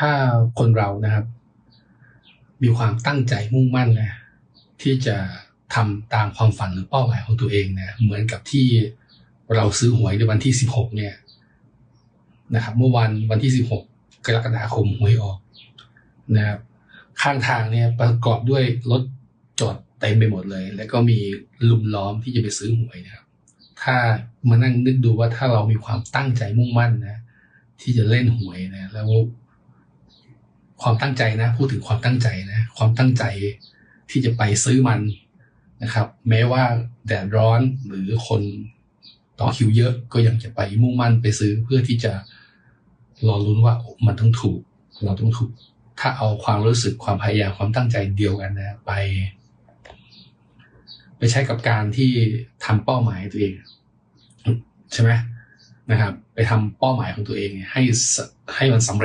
ถ้าคนเรานะครับ มีความตั้งใจมุ่งมั่นนะที่จะทำตามความฝันหรือเป้าหมายของตัวเองนะเหมือนกับที่เราซื้อหวยในวันที่สิบหกเนี่ยนะครับ เมื่อวันวันที่สิบหกกรกฎาคมหวยออกนะครับ ข้างทางเนี่ยประกอบด้วยรถจอดเต็มไปหมดเลย แล้วก็มีลุมล้อมที่จะไปซื้อหวยนะครับ ถ้ามานั่งนึกดูว่าถ้าเรามีความตั้งใจมุ่งมั่นนะที่จะเล่นหวยนะแล้ว ความตั้งใจนะ พูดถึงความตั้งใจนะ ความตั้งใจที่จะไปซื้อมันนะครับ แม้ว่าแดดร้อนหรือคนต่อคิวเยอะก็ยังจะไปมุ่งมั่นไปซื้อเพื่อที่จะรอลุ้นว่ามันต้องถูก เราต้องถูก ถ้าเอาความรู้สึกความพยายามความตั้งใจเดียวกันนะไป ไปใช้กับการที่ทำเป้าหมายตัวเอง ใช่ไหมนะครับ ไปทำเป้าหมายของตัวเองให้ให้มันสำเร็จ